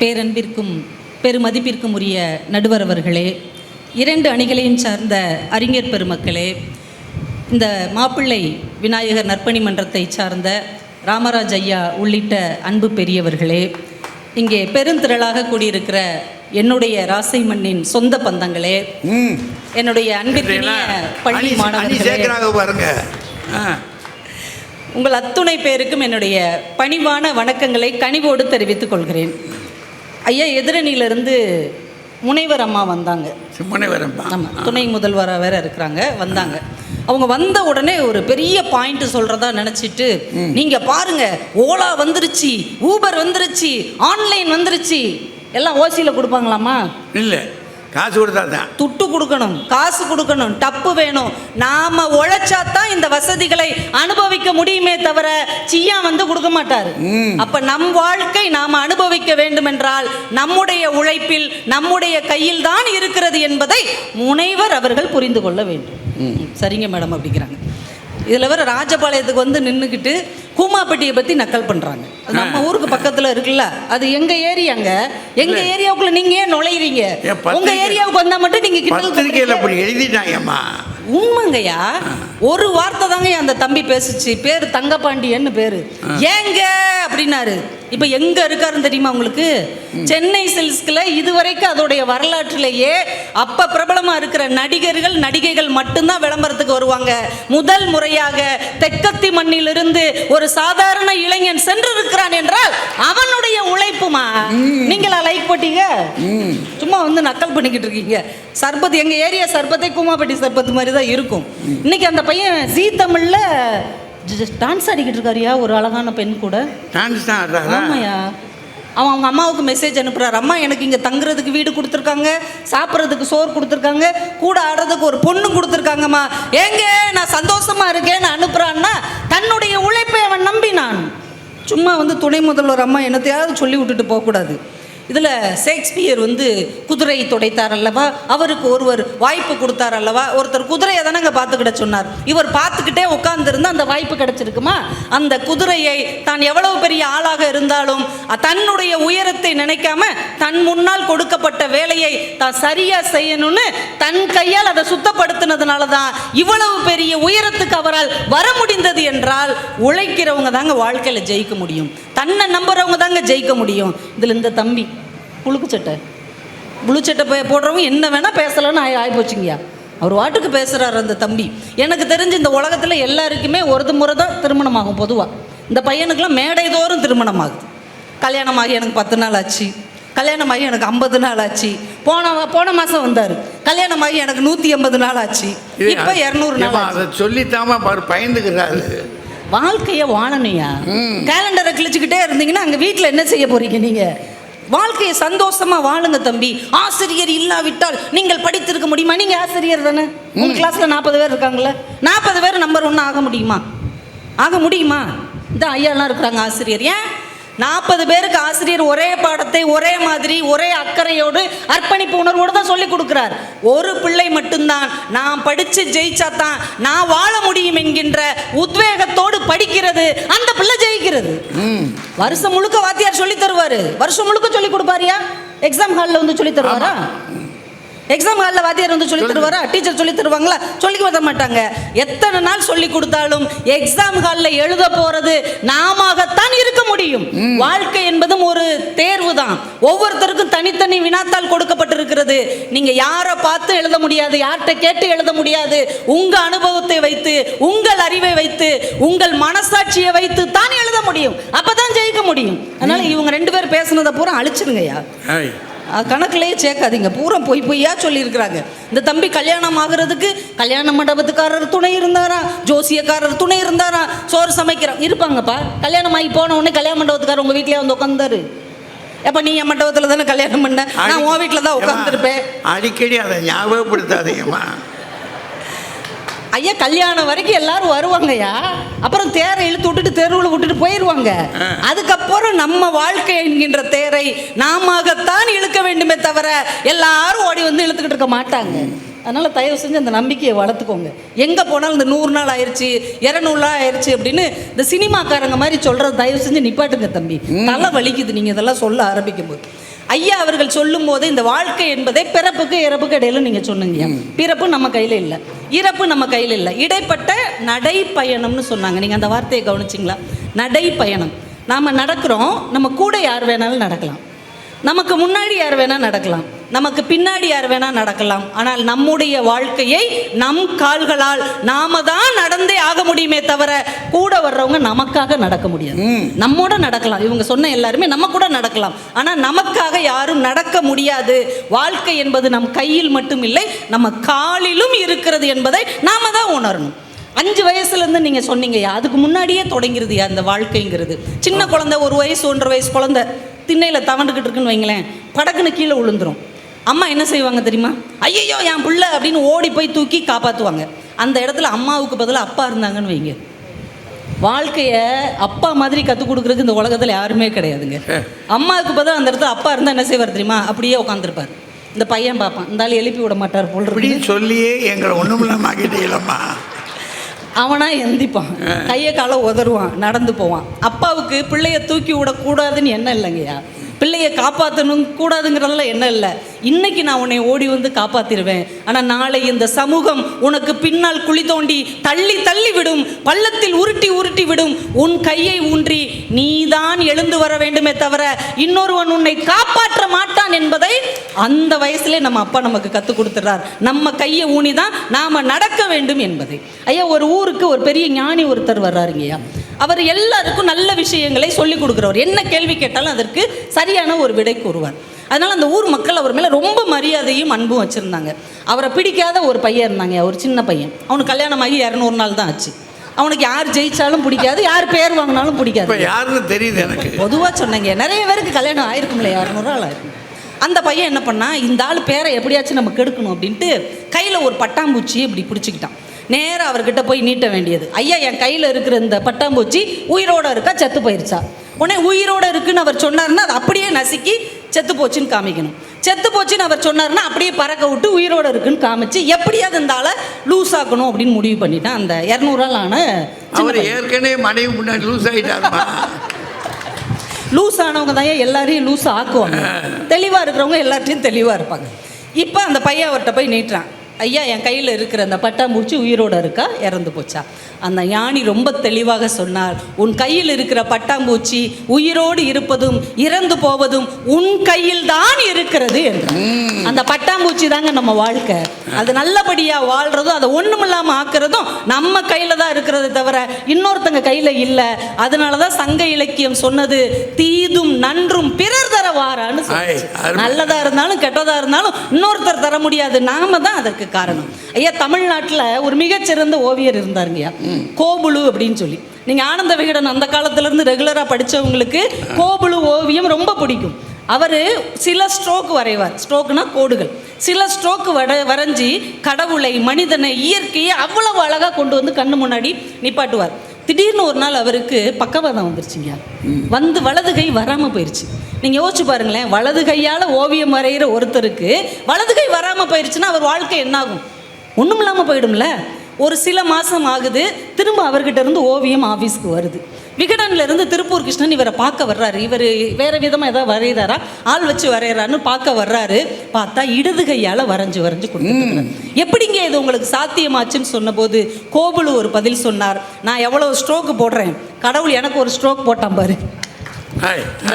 பேரன்பிற்கும் பெருமதிப்பிற்கும் உரிய நடுவர் அவர்களே இரண்டு அணிகளையும் சார்ந்த அறிஞர் பெருமக்களே இந்த மாப்பிள்ளை விநாயகர் நற்பணி மன்றத்தை சார்ந்த ராமராஜ் ஐயா உள்ளிட்ட அன்பு பெரியவர்களே இங்கே பெருந்திரளாக கூடியிருக்கிற என்னுடைய ராசை மண்ணின் சொந்த பந்தங்களே ம். என்னுடைய அன்பிற்கினிய பள்ளி மாணவர்களே. உங்கள் அத்துணை பேருக்கும் என்னுடைய பணிவான வணக்கங்களை கனிவோடு தெரிவித்துக் கொள்கிறேன். ஐயா எதிரணியிலிருந்து முனைவர் அம்மா வந்தாங்க. சும்மனை வரம்பா ஆமாம் துணை முதல்வராக வேற இருக்கிறாங்க வந்தாங்க. அவங்க வந்த உடனே ஒரு பெரிய பாயிண்ட் சொல்றதா நினச்சிட்டு நீங்க பாருங்க ஓலா வந்துருச்சு ஊபர் வந்துருச்சு ஆன்லைன் வந்துருச்சு எல்லாம் ஓசியில் கொடுப்பாங்களாமா இல்லை. காசு கொடுத்தா தான். துட்டு கொடுக்கணும் காசு கொடுக்கணும் டப்பு வேணும். நாம உழைச்சாதான் இந்த வசதிகளை அனுபவிக்க முடியுமே தவிர சியா வந்து கொடுக்க மாட்டாரு. அப்ப நம் வாழ்க்கை நாம அனுபவிக்க வேண்டும் என்றால் நம்முடைய உழைப்பில் நம்முடைய கையில் தான் இருக்கிறது என்பதை முனைவர் அவர்கள் புரிந்து கொள்ள வேண்டும். சரிங்க மேடம் அப்படிங்கிறாங்க. இதில் வேற ராஜபாளையத்துக்கு வந்து நின்றுக்கிட்டு கூமாப்பட்டியை பற்றி நக்கல் பண்ணுறாங்க நம்ம ஊருக்கு பக்கத்தில் இருக்குல்ல? அது எங்கள் ஏரியாங்க எங்கள் ஏரியாவுக்குள்ள நீங்கள் ஏன் நுழையிறீங்க? ஏன் உங்க பத்திரிக்கை- ஏரியாவுக்கு வந்தா மட்டும் நீங்க கிண்டல் பத்திரிக்கையில் பண்றீங்க. அப்படி எழுதிட்டாங்கம்மா. உண்மைங்கய்யா? ஒரு வார்த்தை தாங்க அந்த தம்பி பேசுச்சு. பேரு தங்கபாண்டியன்னு பேரு. ஏங்க? அப்படின்னாரு. இப்ப எங்க இருக்காருன்னு தெரியுமா உங்களுக்கு? சென்னை சில்க்ஸ்ல இதுவரைக்கும் அதோடைய வரலாற்றிலேயே அப்ப பிரபலமா இருக்கிற நடிகர்கள் நடிகைகள் மட்டும்தான் விளம்பரத்துக்கு வருவாங்க. முதல் முறையாக தெக்கத்தி மண்ணிலிருந்து ஒரு சாதாரண இளைஞன் சென்றிருக்கிறான் என்றால் அவனுடைய உழைப்புமா? நீங்களா லைக் போட்டீங்க? சும்மா வந்து நக்கல் பண்ணிக்கிட்டு இருக்கீங்க. சர்பத் எங்க ஏரியா சர்பத்தை கூமாப்பட்டி சர்பத் மாதிரி தான் இருக்கும் இன்னைக்கு அந்த பையன் ஜீ தமிழ்ல டான்ஸ் ஆடிக்கிட்டு இருக்காருயா ஒரு அழகான பெண் கூட? டான்ஸ் தான் ஆடுறாரா? ஆமாயா. அவன் அவங்க அம்மாவுக்கு மெசேஜ் அனுப்புறாரு. அம்மா எனக்கு இங்கே தங்குறதுக்கு வீடு கொடுத்துருக்காங்க சாப்பிட்றதுக்கு சோறு கொடுத்துருக்காங்க கூட ஆடுறதுக்கு ஒரு பொண்ணு கொடுத்துருக்காங்கம்மா. ஏங்க நான் சந்தோஷமா இருக்கேன்னு அனுப்புறான்னா தன்னுடைய உழைப்பை அவன் நம்பினான். சும்மா வந்து துணை முதல்வர் அம்மா என்னத்தையாவது சொல்லி விட்டுட்டு போகக்கூடாது. இதில் ஷேக்ஸ்பியர் வந்து குதிரை துடைத்தார் அல்லவா? அவருக்கு ஒருவர் வாய்ப்பு கொடுத்தார் அல்லவா? ஒருத்தர் குதிரையை தானங்க பார்த்துக்கிட சொன்னார். இவர் பார்த்துக்கிட்டே உட்கார்ந்துருந்து அந்த வாய்ப்பு கிடைச்சிருக்குமா? அந்த குதிரையை தான் எவ்வளவு பெரிய ஆளாக இருந்தாலும் தன்னுடைய உயரத்தை நினைக்காம தன் முன்னால் கொடுக்கப்பட்ட வேலையை தான் சரியா செய்யணும்னு தன் கையால் அதை சுத்தப்படுத்தினதுனால தான் இவ்வளவு பெரிய உயரத்துக்கு அவரால் வர முடிந்தது என்றால் உழைக்கிறவங்க தாங்க வாழ்க்கையில் ஜெயிக்க முடியும். தன்னை நம்புறவங்க தாங்க ஜெயிக்க முடியும். இதில் இந்த தம்பி புழுக்கு சட்டை புழு சட்டை பே- போடுறவங்க என்ன வேணால் பேசலான்னு ஆயி ஆகிப்போச்சுங்கய்யா அவர் வாட்டுக்கு பேசுகிறார் அந்த தம்பி. எனக்கு தெரிஞ்சு இந்த உலகத்தில் எல்லாருக்குமே ஒரு முறை தான் திருமணம் ஆகும் பொதுவாக இந்த பையனுக்கெல்லாம் மேடை தோறும் திருமணம் ஆகுது கல்யாணமாகி எனக்கு பத்து நாள் ஆச்சு. கல்யாணமாகி எனக்கு ஐம்பது நாள் ஆச்சு. போன போன மாதம் வந்தார். கல்யாணமாகி எனக்கு நூற்றி எண்பது நாள் ஆச்சு. இப்போ இரநூறு நாள் அதை சொல்லித்தாம பாரு பயந்துக்கிறாரு. வாழ்க்கையை வாழணுயா. கேலண்டரை கிழிச்சுக்கிட்டே இருந்தீங்கன்னா அங்கே வீட்டில் என்ன செய்ய போறீங்க நீங்க? வாழ்க்கையை சந்தோஷமா வாழுங்க தம்பி. ஆசிரியர் இல்லாவிட்டால் நீங்கள் படித்திருக்க முடியுமா? நீங்க ஆசிரியர் தானே? உங்க கிளாஸ்ல நாற்பது பேர் இருக்காங்கல்ல? நாற்பது பேர் நம்பர் ஒன்று ஆக முடியுமா? ஆக முடியுமா? இந்த ஐயாலாம் இருக்கிறாங்க ஆசிரியர். ஏன்? நாற்பது பேருக்கு ஆசிரியர் ஒரே பாடத்தை ஒரே மாதிரி ஒரே அக்கறையோடு அர்ப்பணிப்பு உணர்வோடு தான் சொல்லி கொடுக்குறார். ஒரு பிள்ளை மட்டும்தான். நான் படித்து ஜெயிச்சா தான் நான் வாழ முடியும் என்கின்ற உத்வேகத்தோடு படிக்கிறது. அந்த பிள்ளை ஜெயிக்கிறது. ம். வருஷம் முழுக்க வாத்தியார் சொல்லி தருவாரு. வருஷம் முழுக்க சொல்லி கொடுப்பாரியா? எக்ஸாம் ஹாலில் வந்து சொல்லி தருவாரா? எக்ஸாம் ஹாலில் வாத்தியார் வந்து சொல்லி தருவாரா? டீச்சர் சொல்லி தருவாங்களா? சொல்லி கொடுக்க மாட்டாங்க. எத்தனை நாள் சொல்லி கொடுத்தாலும் எக்ஸாம் ஹாலில் எழுத போறது நாமத்தான் இருக்க முடியும். வாழ்க்கை என்பதும் ஒரு தேர்வு தான் ஒவ்வொருத்தருக்கும் தனித்தனி வினாத்தாள் கொடுக்கப்பட்டிருக்கிறது. நீங்க யாரை பார்த்து எழுத முடியாது யார்கிட்ட கேட்டு எழுத முடியாது உங்க அனுபவத்தை வைத்து உங்கள் அறிவை வைத்து உங்கள் மனசாட்சியை வைத்து தான் எழுத முடியும். அப்பதான் ஜெயிக்க முடியும். அதனால இவங்க ரெண்டு பேர் பேசுனதை பூரா அழிச்சிருங்கய்யா. கணக்குலயே சேர்க்காதீங்க. பூரா பொய் பொய்யா சொல்லியிருக்கிறாங்க. இந்த தம்பி கல்யாணம் ஆகுறதுக்கு கல்யாண மண்டபத்துக்காரர் துணை இருந்தாரா? ஜோசியக்காரர் துணை இருந்தாரா? சோறு சமைக்கிறார் இருப்பாங்கப்பா. கல்யாணம் ஆகி போன உடனே கல்யாண மண்டபத்துக்காரர் உங்க வீட்லயே வந்து உட்காந்தாரு எப்ப நீ என் மண்டபத்தில் தானே கல்யாணம் பண்ண? நான் உன் வீட்டில் தான் உட்காந்துருப்பேன் அடிக்கடி அதை ஞாபகப்படுத்தாதீங்கம்மா. ஐயா கல்யாணம் வரைக்கும் எல்லாரும் வருவாங்கய்யா. அப்புறம் தேரை இழுத்து விட்டுட்டு தெருவில் விட்டுட்டு போயிடுவாங்க. அதுக்கப்புறம் நம்ம வாழ்க்கை என்கின்ற தேரை நாமத்தான் இழுக்க வேண்டுமே தவிர எல்லாரும் ஓடி வந்து இழுத்துக்கிட்டு இருக்க மாட்டாங்க. அதனால் தயவு செஞ்சு அந்த நம்பிக்கையை வளர்த்துக்கோங்க. எங்கே போனாலும் இந்த நூறு நாள் ஆயிடுச்சு இரநூறு நாள் ஆயிடுச்சு அப்படின்னு இந்த சினிமாக்காரங்க மாதிரி சொல்கிறது தயவு செஞ்சு நிப்பாட்டுங்க தம்பி. தலை வலிக்குது நீங்கள் இதெல்லாம் சொல்ல ஆரம்பிக்கும் போது ஐயா அவர்கள் சொல்லும் போது இந்த வாழ்க்கை என்பதை பிறப்புக்கு இறப்புக்கு இடையில நீங்கள் சொன்னீங்க பிறப்பு நம்ம கையில் இல்லை. இறப்பு நம்ம கையில் இல்லை. இடைப்பட்ட நடைப்பயணம்னு சொன்னாங்க. நீங்கள் அந்த வார்த்தையை கவனிச்சிங்களா? நடைப்பயணம். நாம் நடக்கிறோம். நம்ம கூட யார் வேணாலும் நடக்கலாம். நமக்கு முன்னாடி யார் வேணால் நடக்கலாம். நமக்கு பின்னாடி யார் வேணால் நடக்கலாம். ஆனால் நம்முடைய வாழ்க்கையை நம் கால்களால் நாம தான் நடந்தே ஆக முடியுமே தவிர கூட வர்றவங்க நமக்காக நடக்க முடியாது. நம்மோட நடக்கலாம். இவங்க சொன்ன எல்லாருமே நம்ம கூட நடக்கலாம். ஆனால் நமக்காக யாரும் நடக்க முடியாது. வாழ்க்கை என்பது நம் கையில் மட்டும் இல்லை நம்ம காலிலும் இருக்கிறது என்பதை நாம தான் உணரணும். அஞ்சு வயசுலேருந்து நீங்கள் சொன்னீங்கய்யா அதுக்கு முன்னாடியே தொடங்கிருதுயா அந்த வாழ்க்கைங்கிறது. சின்ன குழந்தை ஒரு வயசு ஒன்றரை வயசு குழந்தை திண்ணையில் தவண்டுக்கிட்டு இருக்குன்னு வைங்களேன் படக்குன்னு கீழே விழுந்துரும் அம்மா என்ன செய்வாங்க தெரியுமா? ஐயையோ என் புள்ள அப்படின்னு ஓடி போய் தூக்கி காப்பாற்றுவாங்க அந்த இடத்துல அம்மாவுக்கு பதிலாக அப்பா இருந்தாங்கன்னு வைங்க. வாழ்க்கையை அப்பா மாதிரி கற்றுக் கொடுக்குறதுக்கு இந்த உலகத்தில் யாருமே கிடையாதுங்க. அம்மாவுக்கு பதிலாக அந்த இடத்துல அப்பா இருந்தால் என்ன செய்வார் தெரியுமா? அப்படியே உட்காந்துருப்பார் இந்த பையன் பார்ப்பான். இந்த ஆள் எழுப்பி விட மாட்டார் போல் இப்படி இருக்கு சொல்லியே எங்களை ஒன்றும் இல்லாமல் ஆக்கிட்டீங்களம்மா. அவனா எந்திப்பான். கையை காலை உதறுவான் நடந்து போவான். அப்பாவுக்கு பிள்ளைய தூக்கி விடக்கூடாதுன்னு என்ன இல்லைங்கய்யா. பிள்ளையை காப்பாற்றணும் கூடாதுங்கிறதெல்லாம் என்ன இல்லை. இன்னைக்கு நான் உன்னை ஓடி வந்து காப்பாத்திருவேன். ஆனால் நாளை இந்த சமூகம் உனக்கு பின்னால் குழி தோண்டி தள்ளி தள்ளி விடும் பள்ளத்தில் உருட்டி உருட்டி விடும் உன் கையை ஊன்றி நீதான் எழுந்து வர வேண்டுமே தவிர இன்னொருவன் உன்னை காப்பாற்ற மாட்டான் என்பதை அந்த வயசுலேயே நம்ம அப்பா நமக்கு கற்றுக் கொடுத்துறார் நம்ம கையை ஊனி தான் நாம் நடக்க வேண்டும் என்பதை. ஐயா ஒரு ஊருக்கு ஒரு பெரிய ஞானி ஒருத்தர் வர்றாருங்கய்யா. அவர் எல்லாருக்கும் நல்ல விஷயங்களை சொல்லிக் கொடுக்குறவர். என்ன கேள்வி கேட்டாலும் அதற்கு சரியான ஒரு விடை கூறுவார். அதனால் அந்த ஊர் மக்கள் அவர் மேலே ரொம்ப மரியாதையும் அன்பும் வச்சுருந்தாங்க. அவரை பிடிக்காத ஒரு பையன் இருந்தாங்க. ஒரு சின்ன பையன். அவனுக்கு கல்யாணமாகி இரநூறு நாள் தான் ஆச்சு. அவனுக்கு யார் ஜெயிச்சாலும் பிடிக்காது யார் பேர் வாங்கினாலும் பிடிக்காது. யாருன்னு தெரியுது எனக்கு. பொதுவாக சொன்னீங்க. நிறைய பேருக்கு கல்யாணம் ஆயிருக்கும்ல இரநூறு நாள் ஆயிருக்கும் அந்த பையன் என்ன பண்ணா இந்த ஆள் பேரை எப்படியாச்சும் நம்ம கெடுக்கணும் அப்படின்ட்டு கையில் ஒரு பட்டாம்பூச்சி இப்படி பிடிச்சிக்கிட்டான். நேராக அவர்கிட்ட போய் நீட்ட வேண்டியது. ஐயா என் கையில் இருக்கிற இந்த பட்டாம்பூச்சி உயிரோட இருக்கா? செத்து போயிருச்சா? உடனே உயிரோட இருக்குன்னு அவர் சொன்னார்னா அது அப்படியே நசுக்கி செத்து போச்சுன்னு காமிக்கணும். செத்து போச்சுன்னு அவர் சொன்னார்னா அப்படியே பறக்க விட்டு உயிரோட இருக்குன்னு காமிச்சு எப்படியாவது இந்த ஆளை லூஸ் ஆக்கணும் அப்படின்னு முடிவு பண்ணிட்டான் அந்த இரநூறு நாள் ஆன சின்ன அவர். ஏற்கனவே மனைவி முன்னாடி லூஸ் ஆகிட்டாருமா லூஸ் ஆனவங்க தான் எல்லாரையும் லூஸ் ஆக்குவாங்க. தெளிவாக இருக்கிறவங்க எல்லார்ட்டையும் தெளிவாக இருப்பாங்க. இப்போ அந்த பையன் அவர்கிட்ட போய் நீட்டுறான். ஐயா என் கையில் இருக்கிற அந்த பட்டாம்பூச்சி உயிரோட இருக்கா? இறந்து போச்சா? அந்த ஞானி ரொம்ப தெளிவாக சொன்னார் உன் கையில் இருக்கிற பட்டாம்பூச்சி உயிரோடு இருப்பதும் இறந்து போவதும் உன் கையில் தான் இருக்கிறது என்று. அந்த பட்டாம்பூச்சி தாங்க நம்ம வாழ்க்கை. அது நல்லபடியாக வாழ்றதும் அதை ஒன்றுமில்லாமல் ஆக்குறதும் நம்ம கையில் தான் இருக்கிறது தவிர இன்னொருத்தங்க கையில் இல்லை. அதனால தான் சங்க இலக்கியம் சொன்னது தீதும் நன்றும் பிறர் வாரான்னு. நல்லதா இருந்தாலும் கெட்டதா இருந்தாலும் இன்னொருத்தர் தர முடியாது. நாம தான் அதற்கு காரணம். ஐயா தமிழ்நாட்டில் ஒரு மிகச்சிறந்த ஓவியர் இருந்தாருங்கய்யா கோபுலு அப்படின்னு சொல்லி. நீங்க ஆனந்த விகடன் அந்த காலத்துல இருந்து ரெகுலரா படிச்சவங்களுக்கு கோபுலு ஓவியம் ரொம்ப பிடிக்கும். அவர் சில ஸ்ட்ரோக் வரைவார். ஸ்ட்ரோக்னா கோடுகள். சில ஸ்ட்ரோக் வர வரைஞ்சி கடவுளை மனிதனை இயற்கையை அவ்வளவு அழகா கொண்டு வந்து கண்ணு முன்னாடி நிப்பாட்டுவார். திடீர்னு ஒரு நாள் அவருக்கு பக்கவாதம் வந்துருச்சுங்க. வந்து வலது கை வராமல் போயிடுச்சு நீங்கள் யோசிச்சு பாருங்களேன் வலது கையால் ஓவியம் வரைகிற ஒருத்தருக்கு வலது கை வராமல் போயிடுச்சுன்னா அவர் வாழ்க்கை என்னாகும்? ஒன்றும் இல்லாமல் போயிடும்ல. ஒரு சில மாதம் ஆகுது திரும்ப அவர்கிட்ட இருந்து ஓவியம் ஆஃபீஸ்க்கு வருது. விகடன்ல இருந்து திருப்பூர் கிருஷ்ணன் இவரை பார்க்க வர்றாரு. இவர் வேற விதமாக ஏதாவது வரைகிறாரா ஆள் வச்சு வரைகிறான்னு பார்க்க வர்றாரு. பார்த்தா இடது கையால் வரைஞ்சு வரைஞ்சு கொடுத்துருக்காரு எப்படிங்க இது உங்களுக்கு சாத்தியமாச்சுன்னு சொன்னபோது கோபுலு ஒரு பதில் சொன்னார். நான் எவ்வளோ ஸ்ட்ரோக்கு போடுறேன். கடவுள் எனக்கு ஒரு ஸ்ட்ரோக் போட்டான் பாரு.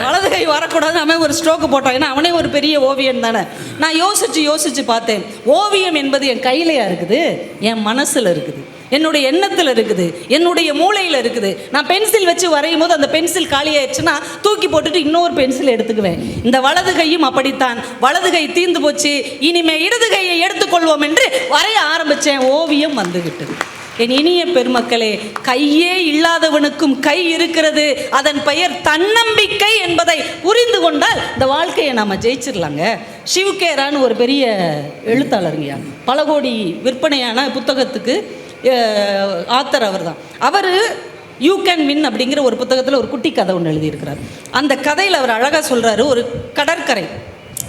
வலது கை வரக்கூடாது அவன் ஒரு ஸ்ட்ரோக்கு போட்டான். ஏன்னா அவனே ஒரு பெரிய ஓவியன் தானே. நான் யோசிச்சு யோசிச்சு பார்த்தேன். ஓவியம் என்பது என் கையிலையா இருக்குது? என் மனசுல இருக்குது. என்னுடைய எண்ணத்தில் இருக்குது என்னுடைய மூளையில் இருக்குது. நான் பென்சில் வச்சு வரையும் போது அந்த பென்சில் காலியாயிடுச்சுன்னா தூக்கி போட்டுட்டு இன்னொரு பென்சில் எடுத்துக்குவேன். இந்த வலது கையும் அப்படித்தான். வலது கை தீந்து போச்சு இனிமே இடது கையை எடுத்துக்கொள்வோம் என்று வரைய ஆரம்பித்தேன் ஓவியம் வந்துவிட்டது. என் இனிய பெருமக்களே கையே இல்லாதவனுக்கும் கை இருக்கிறது. அதன் பெயர் தன்னம்பிக்கை என்பதை புரிந்து கொண்டால் இந்த வாழ்க்கையை நாம் ஜெயிச்சிடலாங்க சிவ்கேரான்னு ஒரு பெரிய எழுத்தாளருங்கயா பல கோடி விற்பனையான புத்தகத்துக்கு ஆத்தர் அவர் தான் அவர் யூ கேன் வின் அப்படிங்கிற ஒரு புத்தகத்தில் ஒரு குட்டி கதை ஒன்று எழுதியிருக்கிறார். அந்த கதையில் அவர் அழகாக சொல்கிறாரு ஒரு கடற்கரை.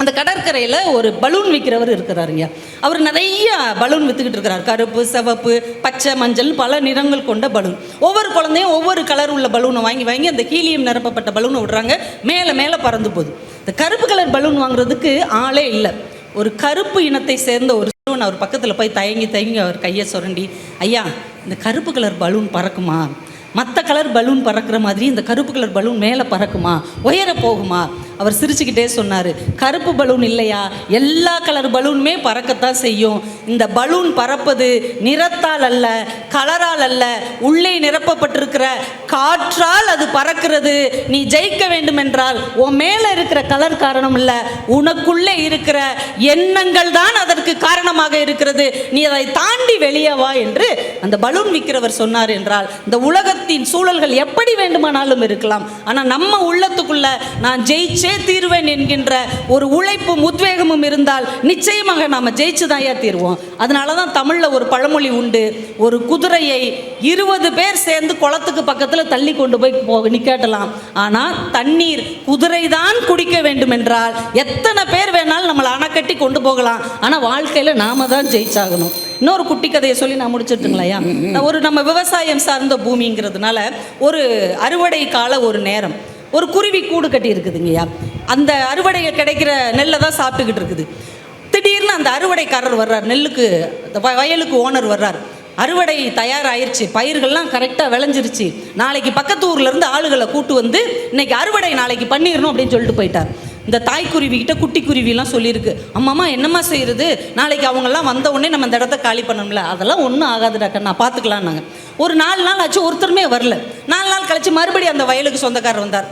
அந்த கடற்கரையில் ஒரு பலூன் விற்கிறவர் இருக்கிறாருங்க அவர் நிறைய பலூன் விற்றுக்கிட்டு இருக்கிறார். கருப்பு சிவப்பு பச்சை மஞ்சள் பல நிறங்கள் கொண்ட பலூன் ஒவ்வொரு குழந்தையும் ஒவ்வொரு கலர் உள்ள பலூனை வாங்கி வாங்கி அந்த ஹீலியம் நிரப்பப்பட்ட பலூனை விடுறாங்க. மேலே மேலே பறந்து போகுது. இந்த கருப்பு கலர் பலூன் வாங்குறதுக்கு ஆளே இல்லை. ஒரு கருப்பு இனத்தை சேர்ந்த ஒரு அவர் பக்கத்தில் போய் தயங்கி தயங்கி அவர் கையை சுரண்டி ஐயா இந்த கருப்பு கலர் பலூன் பறக்குமா? மற்ற கலர் பலூன் பறக்கிற மாதிரி இந்த கருப்பு கலர் பலூன் மேலே பறக்குமா? உயர போகுமா? அவர் சிரிச்சுக்கிட்டே சொன்னார் கருப்பு பலூன் இல்லையா? எல்லா கலர் பலூனுமே பறக்கத்தான் செய்யும். இந்த பலூன் பறப்பது நிறத்தால் அல்ல கலரால் அல்ல. உள்ளே நிரப்பப்பட்டிருக்கிற காற்றால் அது பறக்கிறது. நீ ஜெயிக்க வேண்டும் என்றால் உன் மேலே இருக்கிற கலர் காரணம் இல்லை. உனக்குள்ளே இருக்கிற எண்ணங்கள் தான் அதற்கு காரணமாக இருக்கிறது. நீ அதை தாண்டி வெளியே வா என்று அந்த பலூன் விற்கிறவர் சொன்னார் என்றால் இந்த உலக உலகத்தின் சூழல்கள் எப்படி வேண்டுமானாலும் இருக்கலாம். ஆனால் நம்ம உள்ளத்துக்குள்ள நான் ஜெயிச்சே தீருவேன் என்கின்ற ஒரு உழைப்பும் உத்வேகமும் இருந்தால் நிச்சயமாக நாம் ஜெயிச்சு தான் தீருவோம். அதனால தான் தமிழில் ஒரு பழமொழி உண்டு. ஒரு குதிரையை இருபது பேர் சேர்ந்து குளத்துக்கு பக்கத்தில் தள்ளி கொண்டு போய் போக நிக்காட்டலாம். ஆனால் தண்ணீர் குதிரை தான் குடிக்க வேண்டும் என்றால் எத்தனை பேர் வேணாலும் நம்மளை அணைக்கட்டி கொண்டு போகலாம். ஆனால் வாழ்க்கையில் நாம தான் ஜெயிச்சாகணும். இன்னொரு குட்டி கதையை சொல்லி நான் முடிச்சிட்டுங்களையா ஒரு நம்ம விவசாயம் சார்ந்த பூமிங்கிறதுனால ஒரு அறுவடை கால ஒரு நேரம் ஒரு குருவி கூடு கட்டி இருக்குதுங்கய்யா. அந்த அறுவடை கிடைக்கிற நெல்லை தான் சாப்பிட்டுக்கிட்டு இருக்குது. திடீர்னு அந்த அறுவடைக்காரர் வர்றார் நெல்லுக்கு வயலுக்கு ஓனர் வர்றார். அறுவடை தயாராயிருச்சு பயிர்கள்லாம் கரெக்டாக விளைஞ்சிருச்சு. நாளைக்கு பக்கத்து ஊர்ல இருந்து ஆளுகளை கூட்டு வந்து இன்னைக்கு அறுவடை நாளைக்கு பண்ணிடணும் அப்படின்னு சொல்லிட்டு போயிட்டார். இந்த தாய்க்குருவிகிட்ட குட்டி குருவிலாம் சொல்லியிருக்கு. அம்மாம்மா என்னம்மா செய்கிறது நாளைக்கு அவங்கெல்லாம் வந்த உடனே நம்ம இந்த இடத்த காலி பண்ணணும்ல. அதெல்லாம் ஒன்றும் ஆகாதுடாக்க நான் பார்த்துக்கலாம் பார்த்துக்கலான்னாங்க ஒரு நாலு நாள் ஆச்சு ஒருத்தருமே வரல. நாலு நாள் கழிச்சு மறுபடியும் அந்த வயலுக்கு சொந்தக்காரர் வந்தார்.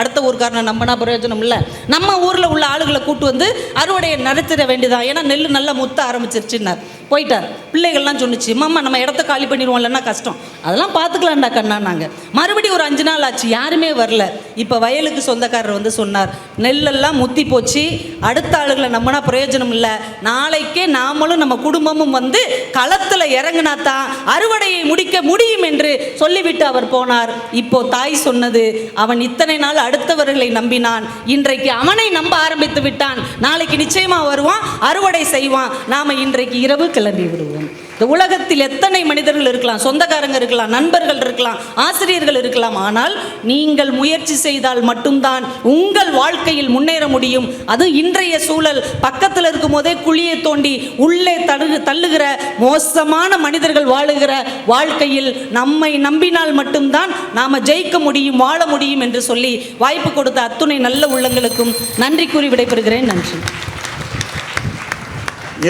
அடுத்த ஊருக்காரனை நம்பினா பிரயோஜனம் இல்லை நம்ம ஊரில் உள்ள ஆளுகளை கூட்டு வந்து அறுவடையை நடத்திட வேண்டியதான் ஏன்னா நெல் நல்லா முத்த ஆரம்பிச்சிருச்சுன்னார். போயிட்டார். பிள்ளைகள்லாம் சொன்னிச்சு மாமா நம்ம இடத்த காலி பண்ணிடுவோம் இல்லைன்னா கஷ்டம். அதெல்லாம் பார்த்துக்கலாம்டா கண்ணா நாங்கள் மறுபடியும் ஒரு அஞ்சு நாள் ஆச்சு யாருமே வரல. இப்போ வயலுக்கு சொந்தக்காரர் வந்து சொன்னார் நெல்லெல்லாம் முத்தி போச்சு அடுத்த ஆளுகளை நம்மனா பிரயோஜனம் இல்லை. நாளைக்கே நாமளும் நம்ம குடும்பமும் வந்து களத்தில் இறங்கினா தான் அறுவடையை முடிக்க முடியும் என்று சொல்லிவிட்டு அவர் போனார். இப்போ தாய் சொன்னது அவன் இத்தனை நாள் அடுத்தவர்களை நம்பினான். இன்றைக்கு அவனை நம்ப ஆரம்பித்து விட்டான். நாளைக்கு நிச்சயமாக வருவான் அறுவடை செய்வான். நாம் இன்றைக்கு இரவு கிளம்பி விடுவோம். இந்த உலகத்தில் எத்தனை மனிதர்கள் இருக்கலாம் சொந்தக்காரங்க இருக்கலாம் நண்பர்கள் இருக்கலாம் ஆசிரியர்கள் இருக்கலாம் ஆனால் நீங்கள் முயற்சி செய்தால் மட்டும்தான் உங்கள் வாழ்க்கையில் முன்னேற முடியும். அது இன்றைய சூழல். பக்கத்தில் இருக்கும் போதே குழியை தோண்டி உள்ளே தள்ளு தள்ளுகிற மோசமான மனிதர்கள் வாழுகிற வாழ்க்கையில் நம்மை நம்பினால் மட்டும்தான் நாம் ஜெயிக்க முடியும் வாழ முடியும் என்று சொல்லி வாய்ப்பு கொடுத்த அத்துணை நல்ல உள்ளங்களுக்கும் நன்றி கூறி விடைபெறுகிறேன். நன்றி.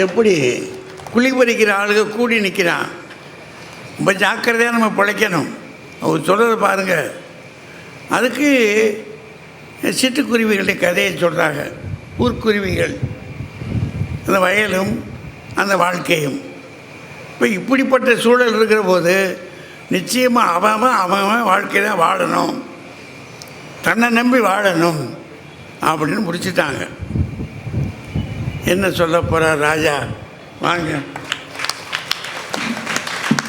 எப்படி குழி பறிக்கிற ஆளுங்க கூடி நிற்கிறான் ரொம்ப ஜாக்கிரதையாக நம்ம பிழைக்கணும். அவர் சொல்கிறத பாருங்கள் அதுக்கு சிட்டுக்குருவிகளுடைய கதையை சொல்கிறாங்க ஊர்க்குருவிகள். அந்த வயலும் அந்த வாழ்க்கையும். இப்போ இப்படிப்பட்ட சூழல் இருக்கிற போது நிச்சயமாக அவன் அவன் அவன் வாழ்க்கையில் வாழணும். தன்னை நம்பி வாழணும் அப்படின்னு முடிச்சிட்டாங்க. என்ன சொல்ல போகிறார் ராஜா? வாங்க.